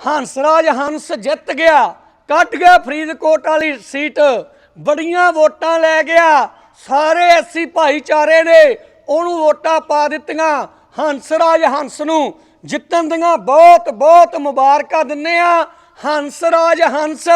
ਹੰਸਰਾਜ ਹੰਸ ਜਿੱਤ ਗਿਆ, ਕੱਢ ਗਿਆ ਫਰੀਦਕੋਟ ਵਾਲੀ ਸੀਟ, ਬੜੀਆਂ ਵੋਟਾਂ ਲੈ ਗਿਆ, ਸਾਰੇ ਐਸੀ ਭਾਈਚਾਰੇ ਨੇ ਉਹਨੂੰ ਵੋਟਾਂ ਪਾ ਦਿੱਤੀਆਂ ਹੰਸਰਾਜ ਹੰਸ ਨੂੰ ਜਿੱਤਣ ਦੀਆਂ ਬਹੁਤ ਬਹੁਤ ਮੁਬਾਰਕਾਂ ਦਿੰਨੇ ਆ ਹੰਸਰਾਜ ਹੰਸ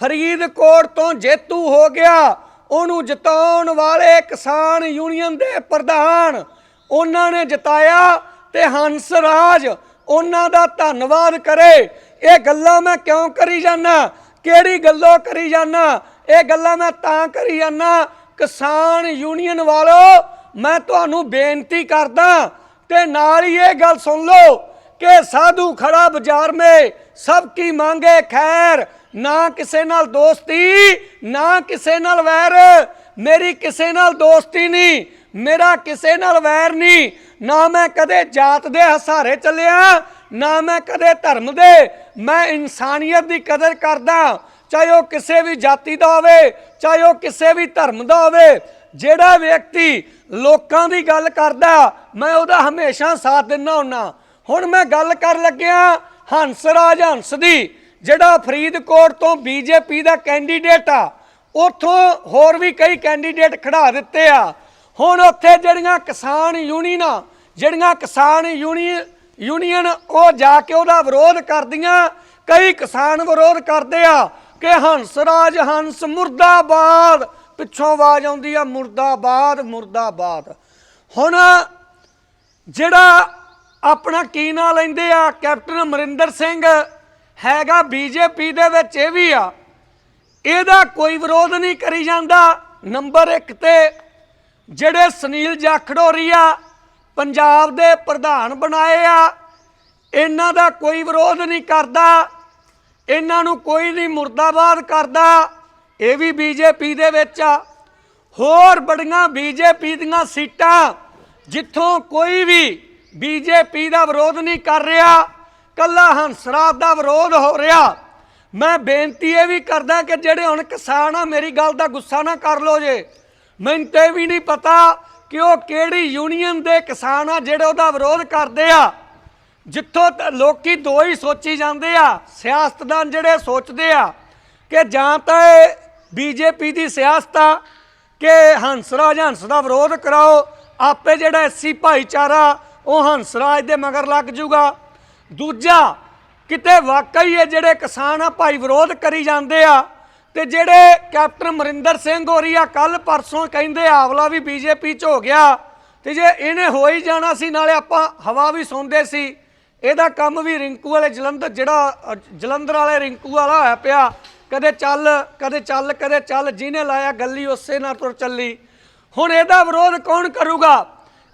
ਫਰੀਦਕੋਟ ਤੋਂ ਜੇਤੂ ਹੋ ਗਿਆ, ਉਹਨੂੰ ਜਿਤਾਉਣ ਵਾਲੇ ਕਿਸਾਨ ਯੂਨੀਅਨ ਦੇ ਪ੍ਰਧਾਨ, ਉਹਨਾਂ ਨੇ ਜਿਤਾਇਆ ਤੇ ਹੰਸਰਾਜ ਉਹਨਾਂ ਦਾ ਧੰਨਵਾਦ ਕਰੇ। ਇਹ ਗੱਲਾਂ ਮੈਂ ਕਿਉਂ ਕਰੀ ਜਾਨਾ ਕਿਹੜੀ ਗੱਲੋਂ ਕਰੀ ਜਾਨਾ ਇਹ ਗੱਲਾਂ ਮੈਂ ਤਾਂ ਕਰੀ ਜਾਨਾ ਕਿਸਾਨ ਯੂਨੀਅਨ ਵਾਲੋ, ਮੈਂ ਤੁਹਾਨੂੰ ਬੇਨਤੀ ਕਰਦਾ ਤੇ ਨਾਲ ਹੀ ਇਹ ਗੱਲ ਸੁਣ ਲਓ ਕਿ ਸਾਧੂ ਖੜਾ ਬਾਜ਼ਾਰ ਮੇ ਸਭ ਕੀ ਮੰਗੇ ਖੈਰ, ਨਾ ਕਿਸੇ ਨਾਲ ਦੋਸਤੀ, ਨਾ ਕਿਸੇ ਨਾਲ ਵੈਰ, ਮੇਰੀ ਕਿਸੇ ਨਾਲ ਦੋਸਤੀ ਨਹੀਂ। ਮੇਰਾ ਕਿਸੇ ਨਾਲ ਵੈਰ ਨਹੀਂ। ਨਾ ਮੈਂ ਕਦੇ ਜਾਤ ਦੇ ਹਸਾਰੇ ਚੱਲਿਆ, ਨਾ ਮੈਂ ਕਦੇ ਧਰਮ ਦੇ। ਮੈਂ ਇਨਸਾਨੀਅਤ ਦੀ ਕਦਰ ਕਰਦਾ, ਚਾਹੇ ਉਹ ਕਿਸੇ ਵੀ ਜਾਤੀ ਦਾ ਹੋਵੇ, ਚਾਹੇ ਉਹ ਕਿਸੇ ਵੀ ਧਰਮ ਦਾ ਹੋਵੇ। ਜਿਹੜਾ ਵਿਅਕਤੀ ਲੋਕਾਂ ਦੀ ਗੱਲ ਕਰਦਾ, ਮੈਂ ਉਹਦਾ ਹਮੇਸ਼ਾ ਸਾਥ ਦਿੰਦਾ ਹੁੰਨਾ। ਹੁਣ ਮੈਂ ਗੱਲ ਕਰ ਲੱਗਿਆ ਹੰਸਰਾਜ ਹੰਸ ਦੀ, ਜਿਹੜਾ ਫਰੀਦਕੋਟ ਤੋਂ ਬੀਜੇਪੀ ਦਾ ਕੈਂਡੀਡੇਟ ਆ, ਉਥੋਂ ਹੋਰ ਵੀ ਕਈ ਕੈਂਡੀਡੇਟ ਖੜਾ ਦਿੱਤੇ ਆ। ਹੁਣ ਉੱਥੇ ਜਿਹੜੀਆਂ ਕਿਸਾਨ ਯੂਨੀਅਨਾਂ ਜਿਹੜੀਆਂ ਕਿਸਾਨ ਯੂਨੀਅਨ ਯੂਨੀਅਨ, ਉਹ ਜਾ ਕੇ ਉਹਦਾ ਵਿਰੋਧ ਕਰਦੀਆਂ। ਕਈ ਕਿਸਾਨ ਵਿਰੋਧ ਕਰਦੇ ਆ ਕਿ ਹੰਸ ਰਾਜ, ਹੰਸ ਮੁਰਦਾਬਾਦ, ਪਿੱਛੋਂ ਆਵਾਜ਼ ਆਉਂਦੀ ਆ, ਮੁਰਦਾਬਾਦ ਮੁਰਦਾਬਾਦ। ਹੁਣ ਜਿਹੜਾ ਆਪਣਾ ਕੀ ਨਾਂ ਲੈਂਦੇ ਆ, ਕੈਪਟਨ ਅਮਰਿੰਦਰ ਸਿੰਘ, ਹੈਗਾ ਬੀਜੇਪੀ ਦੇ ਵਿੱਚ, ਇਹ ਵੀ ਆ। ਇਹਦਾ ਕੋਈ ਵਿਰੋਧ ਨਹੀਂ ਕਰੀ ਜਾਂਦਾ। ਨੰਬਰ 1 ਤੇ ਜਿਹੜੇ ਸੁਨੀਲ ਜਾਖੜੋਰੀਆ ਪੰਜਾਬ ਦੇ ਪ੍ਰਧਾਨ ਬਣਾਏ ਆ, ਇਹਨਾਂ ਦਾ ਕੋਈ ਵਿਰੋਧ ਨਹੀਂ ਕਰਦਾ, ਇਹਨਾਂ ਨੂੰ ਕੋਈ ਨਹੀਂ ਮੁਰਦਾਬਾਦ ਕਰਦਾ, ਇਹ ਵੀ ਬੀਜੇਪੀ ਦੇ ਵਿੱਚ ਆ। ਹੋਰ ਬੜੀਆਂ ਬੀਜੇਪੀ ਦੀਆਂ ਸੀਟਾਂ ਜਿੱਥੋਂ ਕੋਈ ਵੀ ਬੀਜੇਪੀ ਦਾ ਵਿਰੋਧ ਨਹੀਂ ਕਰ ਰਿਹਾ, ਕੱਲਾ ਹੰਸਰਾਜ ਦਾ ਵਿਰੋਧ ਹੋ ਰਿਹਾ। ਮੈਂ ਬੇਨਤੀ ਇਹ ਵੀ ਕਰਦਾ ਕਿ ਜਿਹੜੇ ਹੁਣ ਕਿਸਾਨ ਆ, ਮੇਰੀ ਗੱਲ ਦਾ ਗੁੱਸਾ ਨਾ ਕਰ ਲੋ ਜੇ। ਮੈਨੂੰ ਤੇ ਵੀ ਨਹੀਂ ਪਤਾ ਕਿ ਉਹ ਕਿਹੜੀ ਯੂਨੀਅਨ ਦੇ ਕਿਸਾਨ ਆ ਜਿਹੜੇ ਉਹਦਾ ਵਿਰੋਧ ਕਰਦੇ ਆ। ਜਿੱਥੋਂ ਤ- ਲੋਕੀ ਦੋ ਹੀ ਸੋਚੀ ਜਾਂਦੇ ਆ, ਸਿਆਸਤਦਾਨ ਜਿਹੜੇ ਸੋਚਦੇ ਆ ਕਿ ਜਾਂ ਤਾਂ ਇਹ ਬੀਜੇਪੀ ਦੀ ਸਿਆਸਤ ਆ ਕਿ ਹੰਸਰਾਜ ਹੰਸ ਦਾ ਵਿਰੋਧ ਕਰਾਓ, ਆਪੇ ਜਿਹੜਾ ਐਸੀ ਭਾਈਚਾਰਾ ਉਹ ਹੰਸਰਾਜ ਦੇ ਮਗਰ ਲੱਗ ਜੂਗਾ। ਦੂਜਾ, ਕਿਤੇ ਵਾਕਈ ਇਹ ਜਿਹੜੇ ਕਿਸਾਨ ਆ ਭਾਈ ਵਿਰੋਧ ਕਰੀ ਜਾਂਦੇ ਆ ਤੇ ਜਿਹੜੇ ਕੈਪਟਨ ਅਮਰਿੰਦਰ ਸਿੰਘ ਹੋਰੀ ਆ ਕੱਲ ਪਰਸੋਂ ਕਹਿੰਦੇ ਆਵਲਾ ਵੀ ਬੀਜੇਪੀ ਚ ਹੋ ਗਿਆ ਤੇ ਜੇ ਇਹਨੇ ਹੋ ਹੀ ਜਾਣਾ ਸੀ, ਨਾਲੇ ਆਪਾਂ ਹਵਾ ਵੀ ਸੁਣਦੇ ਸੀ। ਇਹਦਾ ਕੰਮ ਵੀ ਰਿੰਕੂ ਵਾਲੇ ਜਲੰਧਰ, ਜਿਹੜਾ ਜਲੰਧਰ ਵਾਲੇ ਰਿੰਕੂ ਵਾਲਾ ਹੋਇਆ ਪਿਆ, ਕਦੇ ਚੱਲ ਕਦੇ ਚੱਲ ਕਦੇ ਚੱਲ, ਜਿਹਨੇ ਲਾਇਆ ਗੱਲੀ ਉਸੇ ਨਾਲ ਤੁਰ ਚੱਲੀ। ਹੁਣ ਇਹਦਾ ਵਿਰੋਧ ਕੌਣ ਕਰੂਗਾ?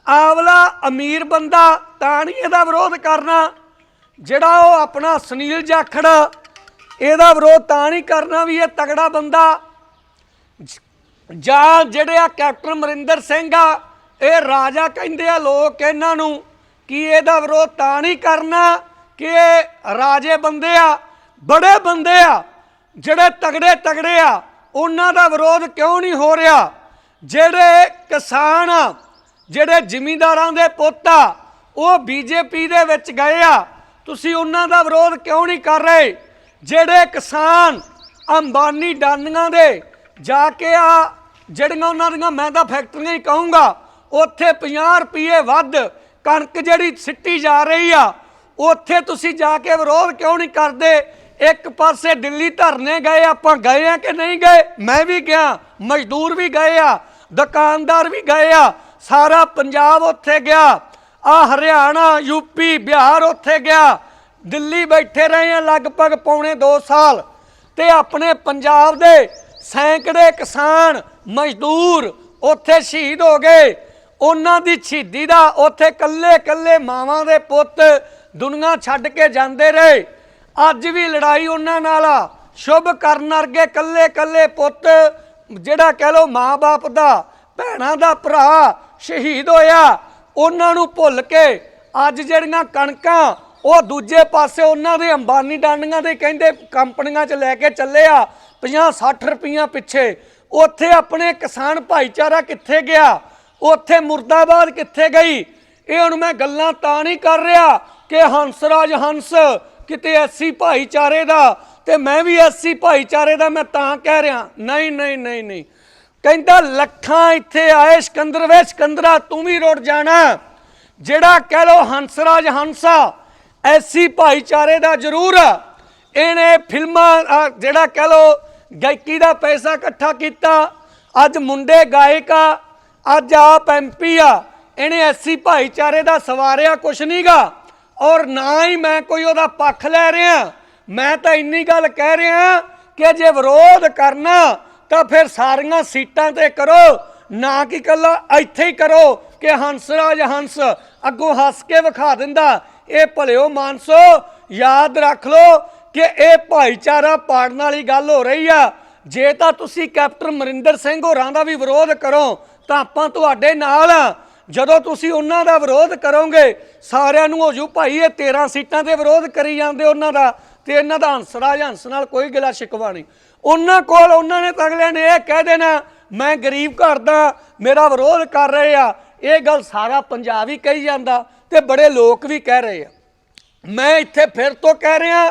ਆਵਲਾ ਅਮੀਰ ਬੰਦਾ, ਤਾਂ ਨਹੀਂ ਇਹਦਾ ਵਿਰੋਧ ਕਰਨਾ। ਜਿਹੜਾ ਉਹ ਆਪਣਾ ਸੁਨੀਲ ਜਾਖੜ ਇਹਦਾ ਵਿਰੋਧ ਤਾਂ ਨਹੀਂ ਕਰਨਾ ਵੀ ਇਹ ਤਗੜਾ ਬੰਦਾ। ਜਾਂ ਜਿਹੜੇ ਆ ਕੈਪਟਨ ਅਮਰਿੰਦਰ ਸਿੰਘ ਆ, ਇਹ ਰਾਜਾ ਕਹਿੰਦੇ ਆ ਲੋਕ ਇਹਨਾਂ ਨੂੰ ਕਿ ਇਹਦਾ ਵਿਰੋਧ ਤਾਂ ਨਹੀਂ ਕਰਨਾ ਕਿ ਇਹ ਰਾਜੇ ਬੰਦੇ ਆ, ਬੜੇ ਬੰਦੇ ਆ, ਜਿਹੜੇ ਤਗੜੇ ਤਗੜੇ ਆ, ਉਹਨਾਂ ਦਾ ਵਿਰੋਧ ਕਿਉਂ ਨਹੀਂ ਹੋ ਰਿਹਾ? ਜਿਹੜੇ ਕਿਸਾਨ ਆ, ਜਿਹੜੇ ਜ਼ਿਮੀਂਦਾਰਾਂ ਦੇ ਪੁੱਤ ਆ, ਉਹ ਬੀਜੇਪੀ ਦੇ ਵਿੱਚ ਗਏ ਆ, ਤੁਸੀਂ ਉਹਨਾਂ ਦਾ ਵਿਰੋਧ ਕਿਉਂ ਨਹੀਂ ਕਰ ਰਹੇ? ਜਿਹੜੇ ਕਿਸਾਨ ਅੰਬਾਨੀ ਡਾਨੀਆਂ ਦੇ ਜਾ ਕੇ ਆ, ਜਿਹੜੀਆਂ ਉਹਨਾਂ ਦੀਆਂ, ਮੈਂ ਤਾਂ ਫੈਕਟਰੀਆਂ ਹੀ ਕਹੂੰਗਾ, ਉੱਥੇ 50 ਰੁਪਏ ਵੱਧ ਕਣਕ ਜਿਹੜੀ ਸਿੱਟੀ ਜਾ ਰਹੀ ਆ, ਉੱਥੇ ਤੁਸੀਂ ਜਾ ਕੇ ਵਿਰੋਧ ਕਿਉਂ ਨਹੀਂ ਕਰਦੇ? ਇੱਕ ਪਾਸੇ ਦਿੱਲੀ ਧਰਨੇ ਗਏ, ਆਪਾਂ ਗਏ ਆ ਕਿ ਨਹੀਂ ਗਏ? ਮੈਂ ਵੀ ਗਿਆ, ਮਜ਼ਦੂਰ ਵੀ ਗਏ ਆ, ਦੁਕਾਨਦਾਰ ਵੀ ਗਏ ਆ, ਸਾਰਾ ਪੰਜਾਬ ਉੱਥੇ ਗਿਆ, ਆ ਹਰਿਆਣਾ ਯੂਪੀ ਬਿਹਾਰ ਉੱਥੇ ਗਿਆ ਦਿੱਲੀ ਬੈਠੇ ਰਹੇ ਆ ਲਗਭਗ ਪੌਣੇ 2 ਸਾਲ ਤੇ ਆਪਣੇ ਪੰਜਾਬ ਦੇ ਸੈਂਕੜੇ ਕਿਸਾਨ, ਮਜ਼ਦੂਰ ਉੱਥੇ ਸ਼ਹੀਦ ਹੋ ਗਏ। ਉਹਨਾਂ ਦੀ ਸ਼ਹੀਦੀ ਦਾ ਉੱਥੇ ਕੱਲੇ ਕੱਲੇ ਮਾਵਾਂ ਦੇ ਪੁੱਤ ਦੁਨੀਆ ਛੱਡ ਕੇ ਜਾਂਦੇ ਰਹੇ। ਅੱਜ ਵੀ ਲੜਾਈ ਉਹਨਾਂ ਨਾਲ ਆ। ਸ਼ੁਭ ਕਰਨ ਵਰਗੇ ਕੱਲੇ ਕੱਲੇ ਪੁੱਤ, ਜਿਹੜਾ ਕਹਿ ਲੋ ਮਾਂ-ਬਾਪ ਦਾ, ਭੈਣਾਂ ਦਾ ਭਰਾ ਸ਼ਹੀਦ ਹੋਇਆ। ਉਹਨਾਂ ਨੂੰ ਭੁੱਲ ਕੇ ਅੱਜ ਜਿਹੜੀਆਂ ਕਣਕਾਂ ਉਹ ਦੂਜੇ ਪਾਸੇ ਉਹਨਾਂ ਦੇ ਅੰਬਾਨੀ ਡਾਂਡੀਆਂ ਦੇ ਕਹਿੰਦੇ ਕੰਪਨੀਆਂ 'ਚ ਲੈ ਕੇ ਚੱਲੇ ਆ 50 60 ਰੁਪਈਆ ਪਿੱਛੇ। ਉੱਥੇ ਆਪਣੇ ਕਿਸਾਨ ਭਾਈਚਾਰਾ ਕਿੱਥੇ ਗਿਆ? ਉੱਥੇ ਮੁਰਦਾਬਾਦ ਕਿੱਥੇ ਗਈ? ਇਹ ਹੁਣ ਮੈਂ ਗੱਲਾਂ ਤਾਂ ਨਹੀਂ ਕਰ ਰਿਹਾ ਕਿ ਹੰਸਰਾਜ ਹੰਸ ਕਿਤੇ ਐਸੀ ਭਾਈਚਾਰੇ ਦਾ ਤੇ ਮੈਂ ਵੀ ਐਸੀ ਭਾਈਚਾਰੇ ਦਾ ਮੈਂ ਤਾਂ ਕਹਿ ਰਿਹਾ। ਨਹੀਂ ਨਹੀਂ ਨਹੀਂ ਨਹੀਂ। ਕਹਿੰਦਾ ਲੱਖਾਂ ਇੱਥੇ ਆਏ ਸਿਕੰਦਰ ਵੇ, ਸਿਕੰਦਰਾ ਤੂੰ ਵੀ ਰੁੜ ਜਾਣਾ। ਜਿਹੜਾ ਕਹਿ ਲੋ ਹੰਸਰਾਜ ਹੰਸਾ ਐਸੀ ਭਾਈਚਾਰੇ ਦਾ ਜ਼ਰੂਰ। ਆ। ਇਹਨੇ ਫਿਲਮਾਂ ਜਿਹੜਾ ਕਹਿ ਲੋ ਗਾਇਕੀ ਦਾ ਪੈਸਾ ਇਕੱਠਾ ਕੀਤਾ। ਅੱਜ ਮੁੰਡੇ ਗਾਇਕ ਆ, ਅੱਜ ਆਪ ਐਮਪੀ ਆ। ਇਹਨੇ ਐਸੀ ਭਾਈਚਾਰੇ ਦਾ ਸਵਾਰਿਆ ਕੁਛ ਨਹੀਂਗਾ ਔਰ ਨਾ ਹੀ ਮੈਂ ਕੋਈ ਉਹਦਾ ਪੱਖ ਲੈ ਰਿਹਾ। ਮੈਂ ਤਾਂ ਇੰਨੀ ਗੱਲ ਕਹਿ ਰਿਹਾ ਕਿ ਜੇ ਵਿਰੋਧ ਕਰਨਾ, ਤਾਂ ਫਿਰ ਸਾਰੀਆਂ ਸੀਟਾਂ ਤੇ ਕਰੋ। ਨਾ ਕਿ ਕੱਲਾ ਇੱਥੇ ਹੀ ਕਰੋ ਕਿ ਹੰਸ ਰਾਜ ਹੰਸ ਅੱਗੋਂ ਹੱਸ ਕੇ ਵਿਖਾ ਦਿੰਦਾ। ਇਹ ਭਲਿਓ ਮਾਨਸੋ, ਯਾਦ ਰੱਖ ਲਓ ਕਿ ਇਹ ਭਾਈਚਾਰਾ ਪਾੜਨ ਵਾਲੀ ਗੱਲ ਹੋ ਰਹੀ ਆ। ਜੇ ਤਾਂ ਤੁਸੀਂ ਕੈਪਟਨ ਮਰਿੰਦਰ ਸਿੰਘ ਹੋਰਾਂ ਦਾ ਵੀ ਵਿਰੋਧ ਕਰੋ, ਤਾਂ ਆਪਾਂ ਤੁਹਾਡੇ ਨਾਲ ਆ। ਜਦੋਂ ਤੁਸੀਂ ਉਹਨਾਂ ਦਾ ਵਿਰੋਧ ਕਰੋਗੇ, ਸਾਰਿਆਂ ਨੂੰ ਹੋ ਜੂ ਭਾਈ ਇਹ 13 ਸੀਟਾਂ ਤੇ ਵਿਰੋਧ ਕਰੀ ਜਾਂਦੇ ਉਹਨਾਂ ਦਾ, ਤੇ ਇਹਨਾਂ ਦਾ ਹੰਸਰਾ ਜਾਂ ਹੰਸ ਨਾਲ ਕੋਈ ਗਿਲਾ ਸ਼ਿਕਵਾ ਨਹੀਂ। ਉਹਨਾਂ ਕੋਲ ਉਹਨਾਂ ਨੇ ਤਾਂ ਅਗਲਿਆਂ ਨੇ ਇਹ ਕਹਿ ਦੇਣਾ, ਮੈਂ ਗਰੀਬ ਘਰ ਦਾ, ਮੇਰਾ ਵਿਰੋਧ ਕਰ ਰਹੇ ਆ। ਇਹ ਗੱਲ ਸਾਰਾ ਪੰਜਾਬ ਹੀ ਕਹੀ ਜਾਂਦਾ। ਤੇ ਬੜੇ ਲੋਕ ਵੀ ਕਹਿ ਰਹੇ ਆ। ਮੈਂ ਇੱਥੇ ਫਿਰ ਤੋਂ ਕਹਿ ਰਿਹਾ,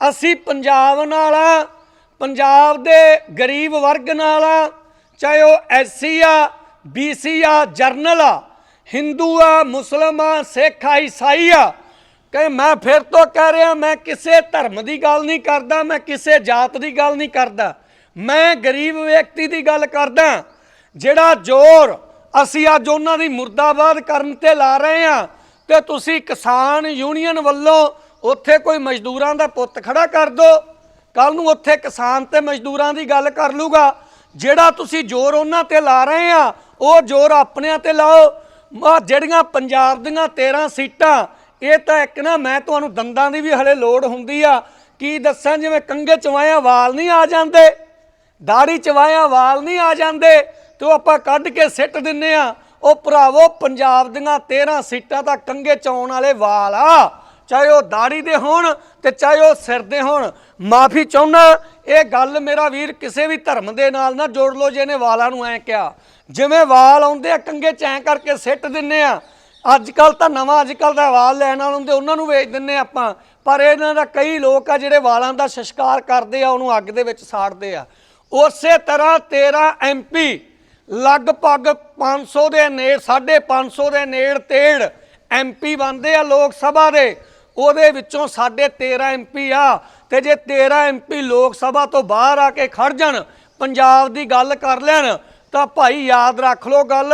ਅਸੀਂ ਪੰਜਾਬ ਨਾਲ ਆ, ਪੰਜਾਬ ਦੇ ਗਰੀਬ ਵਰਗ ਨਾਲ ਆ, ਚਾਹੇ ਉਹ ਐਸਸੀ ਆ ਬੀਸੀ ਆ, ਜਰਨਲ ਆ, ਹਿੰਦੂ ਆ, ਮੁਸਲਮ ਆ, ਸਿੱਖ ਆ, ਈਸਾਈ ਆ, ਕਿ ਮੈਂ ਫਿਰ ਤੋਂ ਕਹਿ ਰਿਹਾ, ਮੈਂ ਕਿਸੇ ਧਰਮ ਦੀ ਗੱਲ ਨਹੀਂ ਕਰਦਾ, ਮੈਂ ਕਿਸੇ ਜਾਤ ਦੀ ਗੱਲ ਨਹੀਂ ਕਰਦਾ। ਮੈਂ ਗਰੀਬ ਵਿਅਕਤੀ ਦੀ ਗੱਲ ਕਰਦਾ, ਜਿਹੜਾ ਜ਼ੋਰ ਅਸੀਂ ਅੱਜ ਉਹਨਾਂ ਦੀ ਮੁਰਦਾਬਾਦ ਕਰਨ ਤੇ ਲਾ ਰਹੇ ਹਾਂ ਤੇ ਤੁਸੀਂ ਕਿਸਾਨ ਯੂਨੀਅਨ ਵੱਲੋਂ ਉੱਥੇ ਕੋਈ ਮਜ਼ਦੂਰਾਂ ਦਾ ਪੁੱਤ ਖੜਾ ਕਰ ਦੋ। ਕੱਲ ਨੂੰ ਉੱਥੇ ਕਿਸਾਨ ਤੇ ਮਜ਼ਦੂਰਾਂ ਦੀ ਗੱਲ ਕਰ ਲੂਗਾ। ਜਿਹੜਾ ਤੁਸੀਂ ਜ਼ੋਰ ਉਹਨਾਂ ਤੇ ਲਾ ਰਹੇ ਆ, ਉਹ ਜ਼ੋਰ ਆਪਣਿਆਂ ਤੇ ਲਾਓ। ਆ ਜਿਹੜੀਆਂ ਪੰਜਾਬ ਦੀਆਂ 13 ਸੀਟਾਂ, ਇਹ ਤਾਂ ਇੱਕ ਨਾ ਮੈਂ ਤੁਹਾਨੂੰ ਦੰਦਾਂ ਦੀ ਵੀ ਹਲੇ ਲੋੜ ਹੁੰਦੀ ਆ। ਕੀ ਦੱਸਾਂ, ਜਿਵੇਂ ਕੰਗੇ ਚਵਾਇਆ ਵਾਲ ਨਹੀਂ ਆ ਜਾਂਦੇ, ਦਾੜੀ ਚਵਾਇਆ ਵਾਲ ਨਹੀਂ ਆ ਜਾਂਦੇ, ਤੇ ਉਹ ਆਪਾਂ ਕੱਢ ਕੇ ਸਿੱਟ ਦਿੰਨੇ ਆ। ਉਹ ਭਰਾਵੋ, ਪੰਜਾਬ ਦੀਆਂ 13 ਸੀਟਾਂ ਤਾਂ ਕੰਗੇ ਚਾਉਣ ਵਾਲੇ ਵਾਲ ਆ। ਚਾਹੇ ਉਹ ਦਾੜੀ ਦੇ ਹੋਣ ਤੇ ਚਾਹੇ ਉਹ ਸਿਰ ਦੇ ਹੋਣ। ਮਾਫੀ ਚਾਹੁੰਨਾ, ਇਹ ਗੱਲ ਮੇਰਾ ਵੀਰ ਕਿਸੇ ਵੀ ਧਰਮ ਦੇ ਨਾਲ ਨਾ ਜੋੜ ਲਓ ਜਿਹਨੇ ਵਾਲਾਂ ਨੂੰ ਐ ਕਿਹਾ। ਜਿਵੇਂ ਵਾਲ ਆਉਂਦੇ ਆ ਕੰਗੇ ਚ ਐ ਕਰਕੇ ਸਿੱਟ ਦਿੰਨੇ ਆ। ਅੱਜ ਕੱਲ ਤਾਂ ਨਵਾਂ ਅੱਜ ਕੱਲ ਦਾ ਵਾਲ ਲੈਣ ਵਾਲ ਹੁੰਦੇ, ਉਹਨਾਂ ਨੂੰ ਵੇਚ ਦਿੰਨੇ ਆਪਾਂ। ਪਰ ਇਹਨਾਂ ਦਾ ਕਈ ਲੋਕ ਆ ਜਿਹੜੇ ਵਾਲਾਂ ਦਾ ਸ਼ਸ਼ਕਾਰ ਕਰਦੇ ਆ, ਉਹਨੂੰ ਅੱਗ ਦੇ ਵਿੱਚ ਸਾੜਦੇ ਆ। ਉਸੇ ਤਰ੍ਹਾਂ 13 ਐਮਪੀ ਲਗਭਗ 500 ਦੇ ਨੇੜ 550 ਦੇ ਨੇੜ ਤੇੜ ਐਮਪੀ ਬਣਦੇ ਆ ਲੋਕ ਸਭਾ ਦੇ। ਉਹਦੇ ਵਿੱਚੋਂ ਸਾਡੇ 13 ਐਮਪੀ ਆ ਤੇ ਜੇ 13 ਐਮਪੀ ਲੋਕ ਸਭਾ ਤੋਂ ਬਾਹਰ ਆ ਕੇ ਖੜ ਜਾਣ, ਪੰਜਾਬ ਦੀ ਗੱਲ ਕਰ ਲੈਣ, ਤਾਂ ਭਾਈ ਯਾਦ ਰੱਖ ਲਓ ਗੱਲ,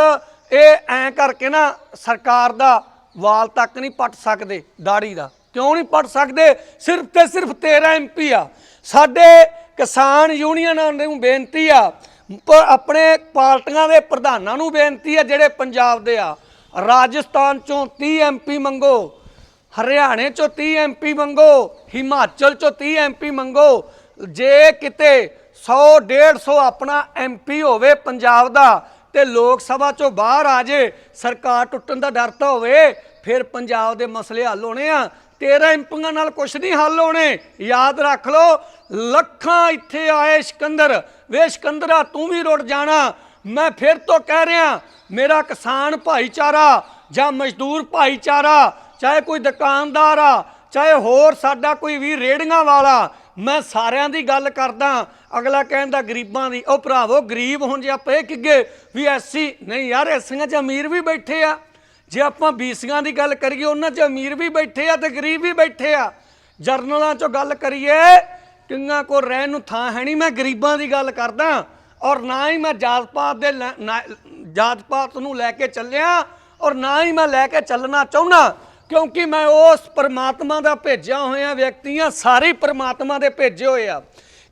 ਇਹ ਐਂ ਕਰਕੇ ਨਾ ਸਰਕਾਰ ਦਾ ਵਾਲ ਤੱਕ ਨਹੀਂ ਪੱਟ ਸਕਦੇ, ਦਾੜੀ ਦਾ। ਕਿਉਂ ਨਹੀਂ ਪੱਟ ਸਕਦੇ? ਸਿਰਫ ਤੇ ਸਿਰਫ 13 ਐਮਪੀ ਆ। ਸਾਡੇ ਕਿਸਾਨ ਯੂਨੀਅਨਾਂ ਨੂੰ ਬੇਨਤੀ ਆ ਪਰ ਆਪਣੇ ਪਾਰਟੀਆਂ ਦੇ ਪ੍ਰਧਾਨਾਂ ਨੂੰ ਬੇਨਤੀ ਆ ਜਿਹੜੇ ਪੰਜਾਬ ਦੇ ਆ। ਰਾਜਸਥਾਨ ਚੋਂ 30 ਐਮਪੀ ਮੰਗੋ, ਹਰਿਆਣੇ ਚੋਂ 30 ਐਮਪੀ ਮੰਗੋ, ਹਿਮਾਚਲ ਚੋਂ 30 ਐਮਪੀ ਮੰਗੋ, ਜੇ ਕਿਤੇ 100 150 ਆਪਣਾ ਐਮਪੀ ਹੋਵੇ ਪੰਜਾਬ ਦਾ ਤੇ ਲੋਕ ਸਭਾ ਚੋਂ ਬਾਹਰ ਆ ਜੇ, ਸਰਕਾਰ ਟੁੱਟਣ ਦਾ ਡਰ ਤਾਂ ਹੋਵੇ, ਫਿਰ ਪੰਜਾਬ ਦੇ ਮਸਲੇ ਹੱਲ ਹੋਣੇ ਆ। 13 ਐਮਪੀਆਂ ਨਾਲ ਕੁਛ ਨਹੀਂ ਹੱਲ ਹੋਣੇ। ਯਾਦ ਰੱਖ ਲਓ, ਲੱਖਾਂ ਇੱਥੇ ਆਏ ਸਿਕੰਦਰ। ਵੇ ਸਿਕੰਦਰਾ, ਤੂੰ ਵੀ ਰੁੜ ਜਾਣਾ। ਮੈਂ ਫਿਰ ਤੋਂ ਕਹਿ ਰਿਹਾ, ਮੇਰਾ ਕਿਸਾਨ ਭਾਈਚਾਰਾ ਜਾਂ ਮਜ਼ਦੂਰ ਭਾਈਚਾਰਾ, ਚਾਹੇ ਕੋਈ ਦੁਕਾਨਦਾਰ ਆ, ਚਾਹੇ ਹੋਰ ਸਾਡਾ ਕੋਈ ਵੀ ਰੇੜੀਆਂ ਵਾਲਾ, ਮੈਂ ਸਾਰਿਆਂ ਦੀ ਗੱਲ ਕਰਦਾ। ਅਗਲਾ ਕਹਿੰਦਾ, ਗਰੀਬਾਂ ਦੀ। ਉਹ ਭਰਾਵੋ, ਗਰੀਬ ਹੁਣ ਜੇ ਆਪਾਂ ਇਹ ਕਿੱਗੇ ਵੀ ਐਸੀ ਨਹੀਂ ਯਾਰ ਐਸੀਆਂ ਚ ਅਮੀਰ ਵੀ ਬੈਠੇ ਆ। ਜੇ ਆਪਾਂ ਬੀਸੀਆਂ ਦੀ ਗੱਲ ਕਰੀਏ, ਉਹਨਾਂ 'ਚ ਅਮੀਰ ਵੀ ਬੈਠੇ ਆ ਤੇ ਗਰੀਬ ਵੀ ਬੈਠੇ ਆ। ਜਰਨਲਾਂ 'ਚੋਂ ਗੱਲ ਕਰੀਏ, ਕਿੰਨਾ ਕੋ ਰਹਿਣ ਨੂੰ ਥਾਂ ਹੈ ਨਹੀਂ, ਮੈਂ ਗਰੀਬਾਂ ਦੀ ਗੱਲ ਕਰਦਾ। ਔਰ ਨਾ ਹੀ ਮੈਂ ਜਾਤ ਪਾਤ ਦੇ ਲੈ- ਨਾ- ਜਾਤ ਪਾਤ ਨੂੰ ਲੈ ਕੇ ਚੱਲਿਆ, ਔਰ ਨਾ ਹੀ ਮੈਂ ਲੈ ਕੇ ਚੱਲਣਾ ਚਾਹੁੰਦਾ, ਕਿਉਂਕਿ ਮੈਂ ਉਸ ਪਰਮਾਤਮਾ ਦਾ ਭੇਜਿਆ ਹੋਇਆ ਵਿਅਕਤੀਆਂ ਸਾਰੇ ਪਰਮਾਤਮਾ ਦੇ ਭੇਜੇ ਹੋਏ ਆ।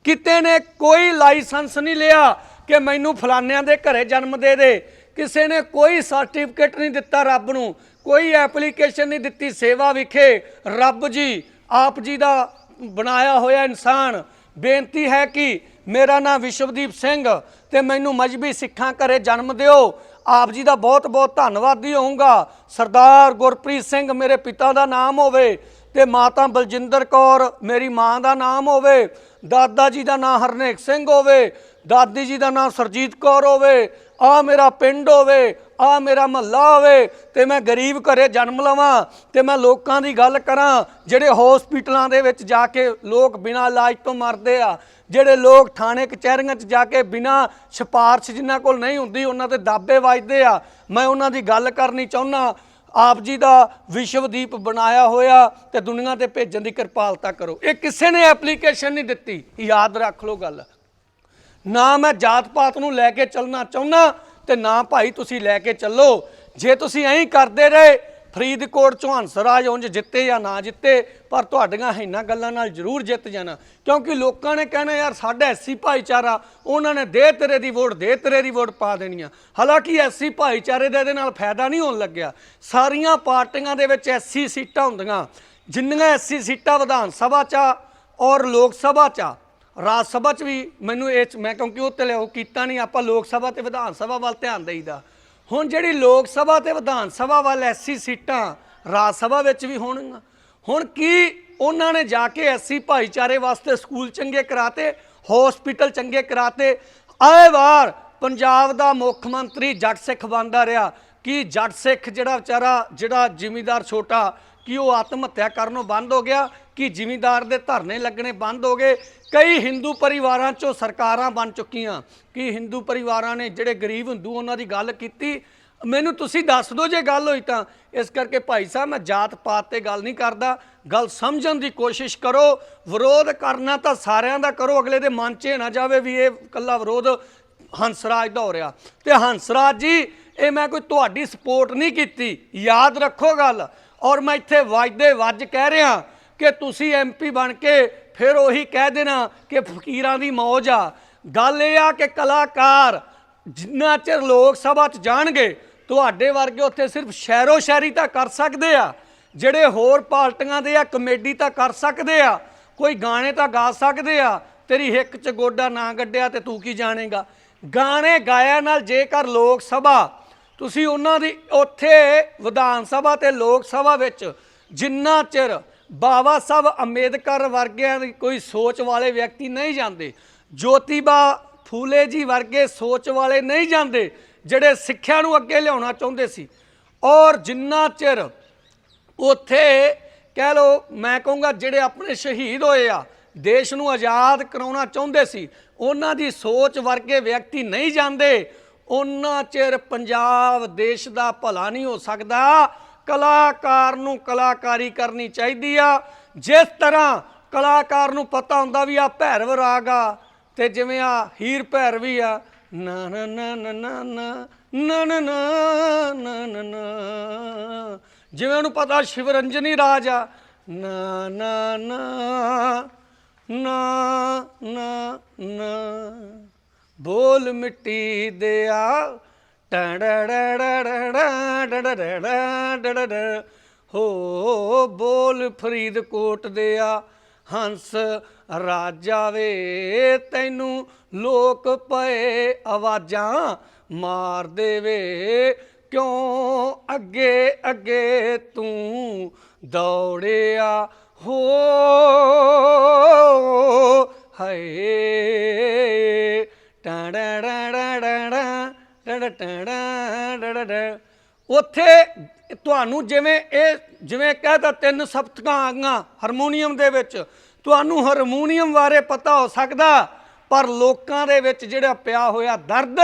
ਕਿਤੇ ਨੇ ਕੋਈ ਲਾਇਸੈਂਸ ਨਹੀਂ ਲਿਆ ਕਿ ਮੈਨੂੰ ਫਲਾਨਿਆਂ ਦੇ ਘਰੇ ਜਨਮ ਦੇ ਦੇ। ਕਿਸੇ ਨੇ ਕੋਈ ਸਰਟੀਫਿਕੇਟ ਨਹੀਂ ਦਿੱਤਾ ਰੱਬ ਨੂੰ, ਕੋਈ ਐਪਲੀਕੇਸ਼ਨ ਨਹੀਂ ਦਿੱਤੀ ਸੇਵਾ ਵਿਖੇ। ਰੱਬ ਜੀ, ਆਪ ਜੀ ਦਾ ਬਣਾਇਆ ਹੋਇਆ ਇਨਸਾਨ, ਬੇਨਤੀ ਹੈ ਕਿ ਮੇਰਾ ਨਾਮ ਵਿਸ਼ਵਦੀਪ ਸਿੰਘ ਤੇ ਮੈਨੂੰ ਮਜਬੀ ਸਿੱਖਾਂ ਘਰੇ ਜਨਮ ਦਿਓ। ਆਪ ਜੀ ਦਾ ਬਹੁਤ ਬਹੁਤ ਧੰਨਵਾਦੀ ਹੋਊਂਗਾ। ਸਰਦਾਰ ਗੁਰਪ੍ਰੀਤ ਸਿੰਘ ਮੇਰੇ ਪਿਤਾ ਦਾ ਨਾਮ ਹੋਵੇ ਤੇ ਮਾਤਾ ਬਲਜਿੰਦਰ ਕੌਰ ਮੇਰੀ ਮਾਂ ਦਾ ਨਾਮ ਹੋਵੇ। ਦਾਦਾ ਜੀ ਦਾ ਨਾਮ ਹਰਨੇਕ ਸਿੰਘ ਹੋਵੇ। ਦਾਦੀ ਜੀ ਦਾ ਨਾਮ ਸਰਜੀਤ ਕੌਰ ਹੋਵੇ। ਆ ਮੇਰਾ ਪਿੰਡ ਹੋਵੇ, ਆ ਮੇਰਾ ਮਹੱਲਾ ਹੋਵੇ, ਤੇ ਮੈਂ ਗਰੀਬ ਘਰੇ ਜਨਮ ਲਵਾਂ, ਤੇ ਮੈਂ ਲੋਕਾਂ ਦੀ ਗੱਲ ਕਰਾਂ, ਜਿਹੜੇ ਹਸਪੀਟਲਾਂ ਦੇ ਵਿੱਚ ਜਾ ਕੇ ਲੋਕ ਬਿਨਾਂ ਇਲਾਜ ਤੋਂ ਮਰਦੇ ਆ, ਜਿਹੜੇ ਲੋਕ ਥਾਣੇ, ਕਚਹਿਰੀਆਂ 'ਚ ਜਾ ਕੇ ਬਿਨਾਂ ਸਿਫਾਰਸ਼ ਜਿਨ੍ਹਾਂ ਕੋਲ ਨਹੀਂ ਹੁੰਦੀ, ਉਹਨਾਂ ਤੇ ਦਾਬੇ ਵੱਜਦੇ ਆ। ਮੈਂ ਉਹਨਾਂ ਦੀ ਗੱਲ ਕਰਨੀ ਚਾਹੁੰਦਾ ਆਪ ਜੀ ਦਾ ਵਿਸ਼ਵਦੀਪ ਬਣਾਇਆ ਹੋਇਆ, ਤੇ ਦੁਨੀਆ ਤੇ ਭੇਜਣ ਦੀ ਕਿਰਪਾਲਤਾ ਕਰੋ। ਇਹ ਕਿਸੇ ਨੇ ਐਪਲੀਕੇਸ਼ਨ ਨਹੀਂ ਦਿੱਤੀ, ਯਾਦ ਰੱਖ ਲਓ ਗੱਲ। ਨਾ ਮੈਂ ਜਾਤ ਪਾਤ ਨੂੰ ਲੈ ਕੇ ਚੱਲਣਾ ਚਾਹੁੰਦਾ ਤੇ ਨਾ ਭਾਈ ਤੁਸੀਂ ਲੈ ਕੇ ਚੱਲੋ। ਜੇ ਤੁਸੀਂ ਐਂ ਕਰਦੇ ਰਹੇ, ਫਰੀਦਕੋਟ ਚੋਂ ਹੰਸਰਾਜ ਉਂਝ ਜਿੱਤੇ ਜਾਂ ਨਾ ਜਿੱਤੇ, ਪਰ ਤੁਹਾਡੀਆਂ ਇਹਨਾਂ ਗੱਲਾਂ ਨਾਲ ਜ਼ਰੂਰ ਜਿੱਤ ਜਾਣਾ। ਕਿਉਂਕਿ ਲੋਕਾਂ ਨੇ ਕਹਿਣਾ, ਯਾਰ, ਸਾਡਾ ਐਸੀ ਭਾਈਚਾਰਾ, ਉਹਨਾਂ ਨੇ ਦੇ ਤੇਰੇ ਦੀ ਵੋਟ, ਦੇ ਤੇਰੇ ਦੀ ਵੋਟ ਪਾ ਦੇਣੀਆਂ ਹਾਲਾਂਕਿ ਐਸੀ ਭਾਈਚਾਰੇ ਦਾ ਇਹਦੇ ਨਾਲ ਫਾਇਦਾ ਨਹੀਂ ਹੋਣ ਲੱਗਿਆ। ਸਾਰੀਆਂ ਪਾਰਟੀਆਂ ਦੇ ਵਿੱਚ ਐਸੀ ਸੀਟਾਂ ਹੁੰਦੀਆਂ। ਜਿੰਨੀਆਂ ਐਸੀ ਸੀਟਾਂ ਵਿਧਾਨ ਸਭਾ 'ਚ ਆ ਔਰ ਲੋਕ ਸਭਾ 'ਚ ਆ ਰਾਜ ਸਭਾ 'ਚ ਵੀ ਮੈਨੂੰ ਇਹ 'ਚ- ਮੈਂ ਕਿਉਂਕਿ ਉਹ ਤੇ ਉਹ ਕੀਤਾ ਨਹੀਂ, ਆਪਾਂ ਲੋਕ ਸਭਾ ਤੇ ਵਿਧਾਨ ਸਭਾ ਵੱਲ ਧਿਆਨ ਦੇਈਦਾ। ਹੁਣ ਜਿਹੜੀ ਲੋਕ ਸਭਾ ਤੇ ਵਿਧਾਨ ਸਭਾ ਵੱਲ ਐਸੀ ਸੀਟਾਂ ਰਾਜ ਸਭਾ ਵਿੱਚ ਵੀ ਹੋਣਗੀਆਂ। ਹੁਣ ਕੀ ਉਹਨਾਂ ਨੇ ਜਾ ਕੇ ਐਸੀ ਭਾਈਚਾਰੇ ਵਾਸਤੇ ਸਕੂਲ ਚੰਗੇ ਕਰਾਤੇ ਹਸਪੀਟਲ ਚੰਗੇ ਕਰਾਤੇ? ਆਏ ਵਾਰ ਪੰਜਾਬ ਦਾ ਮੁੱਖ ਮੰਤਰੀ ਜੱਟ ਸਿੱਖ ਬਣਦਾ ਰਿਹਾ। ਕਿ ਜੱਟ ਸਿੱਖ ਜਿਹੜਾ ਵਿਚਾਰਾ, ਜਿਹੜਾ ਜ਼ਿਮੀਦਾਰ ਛੋਟਾ ਕਿ ਉਹ ਆਤਮ ਹੱਤਿਆ ਕਰਨੋਂ ਬੰਦ ਹੋ ਗਿਆ, ਕਿ ਜ਼ਿਮੀਂਦਾਰ ਦੇ ਧਰਨੇ ਲੱਗਣੇ ਬੰਦ ਹੋ ਗਏ। ਕਈ ਹਿੰਦੂ ਪਰਿਵਾਰਾਂ ਚੋਂ ਸਰਕਾਰਾਂ ਬਣ ਚੁੱਕੀਆਂ। ਕਿ ਹਿੰਦੂ ਪਰਿਵਾਰਾਂ ਨੇ ਜਿਹੜੇ ਗਰੀਬ ਹਿੰਦੂ, ਉਹਨਾਂ ਦੀ ਗੱਲ ਕੀਤੀ। ਮੈਨੂੰ ਤੁਸੀਂ ਦੱਸ ਦਿਓ ਜੇ ਗੱਲ ਹੋਈ ਤਾਂ। ਇਸ ਕਰਕੇ ਭਾਈ ਸਾਹਿਬ, ਮੈਂ ਜਾਤ ਪਾਤ ਤੇ ਗੱਲ ਨਹੀਂ ਕਰਦਾ। ਗੱਲ ਸਮਝਣ ਦੀ ਕੋਸ਼ਿਸ਼ ਕਰੋ। ਵਿਰੋਧ ਕਰਨਾ ਤਾਂ ਸਾਰਿਆਂ ਦਾ ਕਰੋ, ਅਗਲੇ ਦੇ ਮਨ 'ਚ ਨਾ ਜਾਵੇ ਵੀ ਇਹ ਕੱਲਾ ਵਿਰੋਧ ਹੰਸਰਾਜ ਦਾ ਹੋ ਰਿਹਾ। ਤੇ ਹੰਸਰਾਜ ਜੀ, ਇਹ ਮੈਂ ਕੋਈ ਤੁਹਾਡੀ ਸਪੋਰਟ ਨਹੀਂ ਕੀਤੀ। ਯਾਦ ਰੱਖੋ ਗੱਲ। ਔਰ ਮੈਂ ਇੱਥੇ ਵੱਜਦੇ ਵੱਜ ਕਹਿ ਰਿਹਾ ਕਿ ਤੁਸੀਂ ਐਮਪੀ ਬਣ ਕੇ ਫਿਰ ਉਹੀ ਕਹਿ ਦੇਣਾ ਕਿ ਫਕੀਰਾਂ ਦੀ ਮੌਜ ਆ। ਗੱਲ ਇਹ ਆ ਕਿ ਕਲਾਕਾਰ ਜਿੰਨਾ ਚਿਰ ਲੋਕ ਸਭਾ 'ਚ ਜਾਣਗੇ, ਤੁਹਾਡੇ ਵਰਗੇ ਉੱਥੇ ਸਿਰਫ ਸ਼ਹਿਰੋ ਸ਼ਾਇਰੀ ਤਾਂ ਕਰ ਸਕਦੇ ਆ, ਜਿਹੜੇ ਹੋਰ ਪਾਰਟੀਆਂ ਦੇ ਆ, ਕਮੇਡੀ ਤਾਂ ਕਰ ਸਕਦੇ ਆ, ਕੋਈ ਗਾਣੇ ਤਾਂ ਗਾ ਸਕਦੇ ਆ, ਤੇਰੀ ਹਿੱਕ 'ਚ ਗੋਡਾ ਨਾ ਗੱਡਿਆ ਤੇ ਤੂੰ ਕੀ ਜਾਣੇਗਾ। ਗਾਣੇ ਗਾਇਆ ਨਾਲ ਜੇਕਰ ਲੋਕ ਸਭਾ ਤੁਸੀਂ ਉਹਨਾਂ ਦੀ ਉੱਥੇ ਵਿਧਾਨ ਸਭਾ ਤੇ ਲੋਕ ਸਭਾ ਵਿੱਚ ਜਿੰਨਾ ਚਿਰ ਬਾਬਾ ਸਾਹਿਬ ਅੰਬੇਦਕਰ ਵਰਗਿਆਂ ਦੀ ਕੋਈ ਸੋਚ ਵਾਲੇ ਵਿਅਕਤੀ ਨਹੀਂ ਜਾਂਦੇ, ਜੋਤੀਬਾ ਫੂਲੇ ਜੀ ਵਰਗੇ ਸੋਚ ਵਾਲੇ ਨਹੀਂ ਜਾਂਦੇ, ਜਿਹੜੇ ਸਿੱਖਿਆ ਨੂੰ ਅੱਗੇ ਲਿਆਉਣਾ ਚਾਹੁੰਦੇ ਸੀ। ਔਰ ਜਿੰਨਾ ਚਿਰ ਉੱਥੇ, ਕਹਿ ਲੋ ਮੈਂ ਕਹੂੰਗਾ ਜਿਹੜੇ ਆਪਣੇ ਸ਼ਹੀਦ ਹੋਏ ਆ, ਦੇਸ਼ ਨੂੰ ਆਜ਼ਾਦ ਕਰਾਉਣਾ ਚਾਹੁੰਦੇ ਸੀ, ਉਹਨਾਂ ਦੀ ਸੋਚ ਵਰਗੇ ਵਿਅਕਤੀ ਨਹੀਂ ਜਾਂਦੇ ਉਹਨਾਂ ਚਿਰ ਪੰਜਾਬ ਦੇਸ਼ ਦਾ ਭਲਾ ਨਹੀਂ ਹੋ ਸਕਦਾ ਕਲਾਕਾਰ ਨੂੰ ਕਲਾਕਾਰੀ ਕਰਨੀ ਚਾਹੀਦੀ ਆ ਜਿਸ ਤਰ੍ਹਾਂ ਕਲਾਕਾਰ ਨੂੰ ਪਤਾ ਹੁੰਦਾ ਵੀ ਆ ਭੈਰਵ ਰਾਗ ਆ ਤੇ ਜਿਵੇਂ ਆ ਹੀਰ ਭੈਰਵੀ ਆ ਨਾ ਨਾ ਨਾ ਨਾ ਨਾ ਨਾ ਨਾ ਨਾ ਨਾ ਜਿਵੇਂ ਉਹਨੂੰ ਪਤਾ ਸ਼ਿਵਰੰਜਨੀ ਰਾਜ ਆ ਨਾ ਨਾ ਨਾ ਨਾ ਨਾ ਨਾ ਬੋਲ ਮਿੱਟੀ ਦੇ ਦਿਆ ਹੋ ਬੋਲ ਫਰੀਦਕੋਟ ਦੇ ਆ ਹੰਸ ਰਾਜਾ ਵੇ, ਤੈਨੂੰ ਲੋਕ ਪਏ ਆਵਾਜ਼ਾਂ ਮਾਰ ਦੇਵੇ। ਕਿਉਂ ਅੱਗੇ ਅੱਗੇ ਤੂੰ ਦੌੜਿਆ? ਹੋ ਹਏ। ਉੱਥੇ ਤੁਹਾਨੂੰ ਜਿਵੇਂ ਇਹ ਜਿਵੇਂ ਕਹਤਾ ਤਿੰਨ ਸਪਤਕਾਂ ਆ ਗਈਆਂ ਹਾਰਮੋਨੀਅਮ ਦੇ ਵਿੱਚ ਤੁਹਾਨੂੰ ਹਾਰਮੋਨੀਅਮ ਬਾਰੇ ਪਤਾ ਹੋ ਸਕਦਾ ਪਰ ਲੋਕਾਂ ਦੇ ਵਿੱਚ ਜਿਹੜਾ ਪਿਆ ਹੋਇਆ ਦਰਦ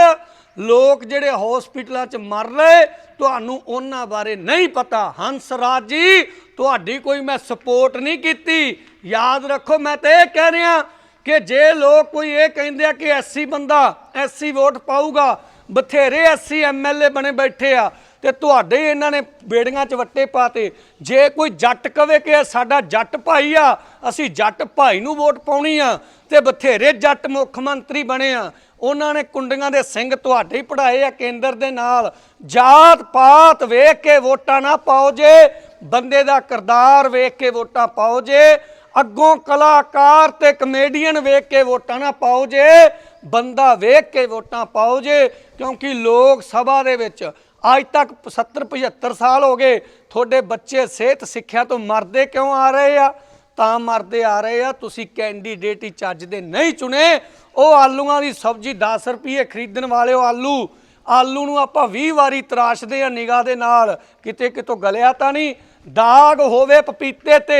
ਲੋਕ ਜਿਹੜੇ ਹਸਪੀਟਲਾਂ 'ਚ ਮਰ ਰਹੇ ਤੁਹਾਨੂੰ ਉਹਨਾਂ ਬਾਰੇ ਨਹੀਂ ਪਤਾ ਹੰਸ ਰਾਜ ਜੀ ਤੁਹਾਡੀ ਕੋਈ ਮੈਂ ਸਪੋਰਟ ਨਹੀਂ ਕੀਤੀ ਯਾਦ ਰੱਖੋ ਮੈਂ ਤੇ ਇਹ ਕਹਿ ਰਿਹਾ ਕਿ ਜੇ ਲੋਕ ਕੋਈ ਇਹ ਕਹਿੰਦੇ ਆ ਕਿ ਐਸੀ ਬੰਦਾ, ਐਸੀ ਵੋਟ ਪਾਊਗਾ, ਬਥੇਰੇ ਐਸੀ ਐਮਐਲਏ ਬਣੇ ਬੈਠੇ ਆ, ਤੇ ਤੁਹਾਡੇ ਹੀ ਇਹਨਾਂ ਨੇ ਬੇੜੀਆਂ 'ਚ ਵੱਟੇ ਪਾਤੇ। ਜੇ ਕੋਈ ਜੱਟ ਕਵੇ ਕਿ ਇਹ ਸਾਡਾ ਜੱਟ ਭਾਈ ਆ, ਅਸੀਂ ਜੱਟ ਭਾਈ ਨੂੰ ਵੋਟ ਪਾਉਣੀ ਆ, ਤੇ ਬਥੇਰੇ ਜੱਟ ਮੁੱਖ ਮੰਤਰੀ ਬਣੇ ਆ, ਉਹਨਾਂ ਨੇ ਕੁੰਡੀਆਂ ਦੇ ਸਿੰਘ ਤੁਹਾਡੇ ਹੀ ਪੜਾਏ ਆ ਕੇਂਦਰ ਦੇ ਨਾਲ। ਜਾਤ ਪਾਤ ਵੇਖ ਕੇ ਵੋਟਾਂ ਨਾ ਪਾਓ ਜੇ, ਬੰਦੇ ਦਾ ਕਿਰਦਾਰ ਵੇਖ ਕੇ ਵੋਟਾਂ ਪਾਓ ਜੇ ਅੱਗੋਂ ਕਲਾਕਾਰ ਤੇ ਕਮੇਡੀਅਨ ਵੇਖ ਕੇ ਵੋਟਾਂ ਨਾ ਪਾਓ ਜੇ, ਬੰਦਾ ਵੇਖ ਕੇ ਵੋਟਾਂ ਪਾਓ ਜੇ, ਕਿਉਂਕਿ ਲੋਕ ਸਭਾ ਦੇ ਵਿੱਚ ਅੱਜ ਤੱਕ 70 75 ਸਾਲ ਹੋ ਗਏ, ਤੁਹਾਡੇ ਬੱਚੇ ਸਿਹਤ ਸਿੱਖਿਆ ਤੋਂ ਮਰਦੇ ਕਿਉਂ ਆ ਰਹੇ ਆ? ਤਾਂ ਮਰਦੇ ਆ ਰਹੇ ਆ, ਤੁਸੀਂ ਕੈਂਡੀਡੇਟ ਹੀ ਚੱਜ ਦੇ ਨਹੀਂ ਚੁਣੇ। ਉਹ ਆਲੂਆਂ ਦੀ ਸਬਜ਼ੀ 10 ਰੁਪਏ ਖਰੀਦਣ ਵਾਲਿਓ ਆਲੂ ਆਲੂ ਨੂੰ ਆਪਾਂ 20 ਵਾਰੀ ਤਰਾਸ਼ਦੇ ਆ ਨਿਗਾਹ ਦੇ ਨਾਲ, ਕਿਤੇ ਕਿਤੋਂ ਗਲਿਆ ਤਾਂ ਨਹੀਂ। ਦਾਗ ਹੋਵੇ ਪਪੀਤੇ ਤੇ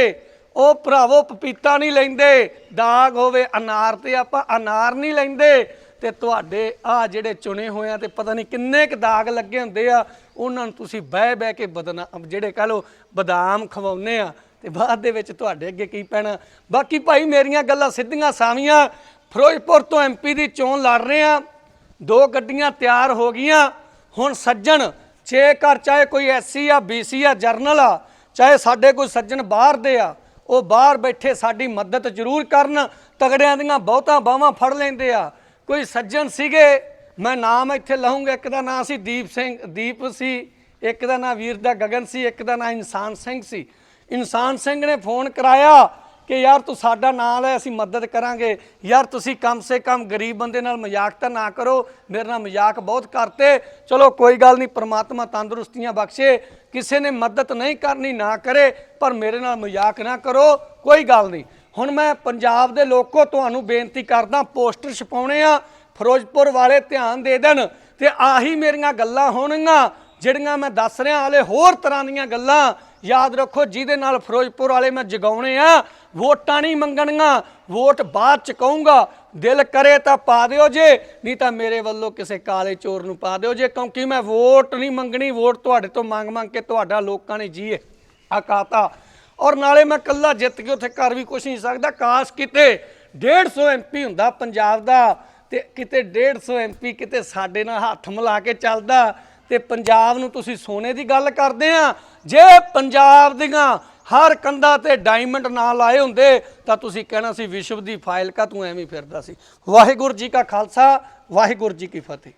ਉਹ ਭਰਾਵੋ, ਪਪੀਤਾ ਨਹੀਂ ਲੈਂਦੇ। ਦਾਗ ਹੋਵੇ, ਅਨਾਰ ਤੇ ਆਪਾਂ ਅਨਾਰ ਨਹੀਂ ਲੈਂਦੇ। ਤੇ ਤੁਹਾਡੇ ਆ ਜਿਹੜੇ ਚੁਣੇ ਹੋਏ ਆ ਤੇ ਪਤਾ ਨਹੀਂ ਕਿੰਨੇ ਕ ਦਾਗ ਲੱਗੇ ਹੁੰਦੇ ਆ, ਉਹਨਾਂ ਨੂੰ ਤੁਸੀਂ ਬਹਿ ਬਹਿ ਕੇ ਬਦਨਾ ਜਿਹੜੇ ਕਹ ਲੋ ਬਦਾਮ ਖਵਾਉਨੇ ਆ ਤੇ ਬਾਅਦ ਦੇ ਵਿੱਚ ਤੁਹਾਡੇ ਅੱਗੇ ਕੀ ਪੈਣਾ। ਬਾਕੀ ਭਾਈ ਮੇਰੀਆਂ ਗੱਲਾਂ ਸਿੱਧੀਆਂ ਸਾਵੀਆਂ। ਫਿਰੋਜ਼ਪੁਰ ਤੋਂ ਐਮਪੀ ਦੀ ਚੋਣ ਲੜ ਰਹੇ ਆ। ਦੋ ਗੱਡੀਆਂ ਤਿਆਰ ਹੋ ਗਈਆਂ। ਹੁਣ ਸੱਜਣ, ਛੇ ਘਰ, ਚਾਹੇ ਕੋਈ ਐਸਸੀ ਆ ਬੀਸੀ ਆ, ਜਰਨਲ ਆ, ਚਾਹੇ ਸਾਡੇ ਕੋਈ ਸੱਜਣ ਬਾਹਰ ਦੇ ਆ ਉਹ ਬਾਹਰ ਬੈਠੇ ਸਾਡੀ ਮਦਦ ਜ਼ਰੂਰ ਕਰਨ, ਤਗੜਿਆਂ ਦੀਆਂ ਬਹੁਤਾਂ ਬਾਹਾਂ ਫੜ ਲੈਂਦੇ ਆ। ਕੋਈ ਸੱਜਣ ਸੀਗੇ, ਮੈਂ ਨਾਮ ਇੱਥੇ ਲਹੂੰਗਾ ਇੱਕ ਦਾ ਨਾਮ ਸੀ ਦੀਪ ਸਿੰਘ, ਦੀਪ ਸੀ, ਇੱਕ ਦਾ ਨਾਮ ਵੀਰ ਦਾ ਗਗਨ ਸੀ, ਇੱਕ ਦਾ ਨਾਮ ਇਨਸਾਨ ਸਿੰਘ ਸੀ। ਇਨਸਾਨ ਸਿੰਘ ਨੇ ਫੋਨ ਕਰਾਇਆ ਕਿ ਯਾਰ ਤੂੰ ਸਾਡਾ ਨਾਲ ਲੈ ਅਸੀਂ ਮਦਦ ਕਰਾਂਗੇ। ਯਾਰ ਤੁਸੀਂ ਕਮ ਸੇ ਕਮ ਗਰੀਬ ਬੰਦੇ ਨਾਲ ਮਜ਼ਾਕ ਤਾਂ ਨਾ ਕਰੋ। ਮੇਰੇ ਨਾਲ ਮਜ਼ਾਕ ਬਹੁਤ ਕਰਤੇ। ਚਲੋ ਕੋਈ ਗੱਲ ਨਹੀਂ, ਪ੍ਰਮਾਤਮਾ ਤੰਦਰੁਸਤੀਆਂ ਬਖਸ਼ੇ। ਕਿਸੇ ਨੇ ਮਦਦ ਨਹੀਂ ਕਰਨੀ, ਨਾ ਕਰੇ, ਪਰ ਮੇਰੇ ਨਾਲ ਮਜ਼ਾਕ ਨਾ ਕਰੋ। ਕੋਈ ਗੱਲ ਨਹੀਂ। ਹੁਣ ਮੈਂ ਪੰਜਾਬ ਦੇ ਲੋਕੋ ਤੁਹਾਨੂੰ ਬੇਨਤੀ ਕਰਦਾ, ਪੋਸਟਰ ਛਪਾਉਣੇ ਆ। ਫਿਰੋਜ਼ਪੁਰ ਵਾਲੇ ਧਿਆਨ ਦੇ ਦੇਣ ਤੇ ਆਹੀ ਮੇਰੀਆਂ ਗੱਲਾਂ ਹੋਣਗੀਆਂ, ਜਿਹੜੀਆਂ ਮੈਂ ਦੱਸ ਰਿਹਾ, ਹਾਲੇ ਹੋਰ ਤਰ੍ਹਾਂ ਦੀਆਂ ਗੱਲਾਂ। ਯਾਦ ਰੱਖੋ, ਜਿਹਦੇ ਨਾਲ ਫਿਰੋਜ਼ਪੁਰ ਵਾਲੇ ਮੈਂ ਜਗਾਉਣੇ ਆ, ਵੋਟਾਂ ਨਹੀਂ ਮੰਗਣੀਆਂ, ਵੋਟ ਬਾਅਦ ਚ ਕਹੂੰਗਾ, ਦਿਲ ਕਰੇ ਤਾਂ ਪਾ ਦਿਓ ਜੇ, ਨਹੀਂ ਤਾਂ ਮੇਰੇ ਵੱਲੋਂ ਕਿਸੇ ਕਾਲੇ ਚੋਰ ਨੂੰ ਪਾ ਦਿਓ ਜੇ, ਕਿਉਂਕਿ ਮੈਂ ਵੋਟ ਨਹੀਂ ਮੰਗਣੀ, ਵੋਟ ਤੁਹਾਡੇ ਤੋਂ ਮੰਗ ਮੰਗ ਕੇ ਤੁਹਾਡਾ ਲੋਕਾਂ ਨੇ ਜੀਏ ਆਕਾਤਾ ਔਰ ਨਾਲੇ ਮੈਂ ਕੱਲਾ ਜਿੱਤ ਕੇ ਉੱਥੇ ਕਰ ਵੀ ਕੁਛ ਨਹੀਂ ਸਕਦਾ ਕਾਸ਼ ਕਿਤੇ 150 ਐਮਪੀ ਹੁੰਦਾ ਪੰਜਾਬ ਦਾ, ਤੇ ਕਿਤੇ 150 ਐਮਪੀ ਕਿਤੇ ਸਾਡੇ ਨਾਲ ਹੱਥ ਮਿਲਾ ਕੇ ਚੱਲਦਾ ਤੇ ਪੰਜਾਬ ਨੂੰ ਤੁਸੀਂ ਸੋਨੇ ਦੀ ਗੱਲ ਕਰਦੇ ਆ। ਜੇ ਪੰਜਾਬ ਦੀਆਂ ਹਰ ਕੰਧਾਂ ਤੇ ਡਾਇਮੰਡ ਨਾ ਲਾਏ ਹੁੰਦੇ, ਤਾਂ ਤੁਸੀਂ ਕਹਿਣਾ ਸੀ ਵਿਸ਼ਵ ਦੀ ਫਾਈਲ ਕਾ ਤੂੰ ਐਵੇਂ ਫਿਰਦਾ ਸੀ। ਵਾਹਿਗੁਰੂ ਜੀ ਕਾ ਖਾਲਸਾ, ਵਾਹਿਗੁਰੂ ਜੀ ਕੀ ਫਤਿਹ।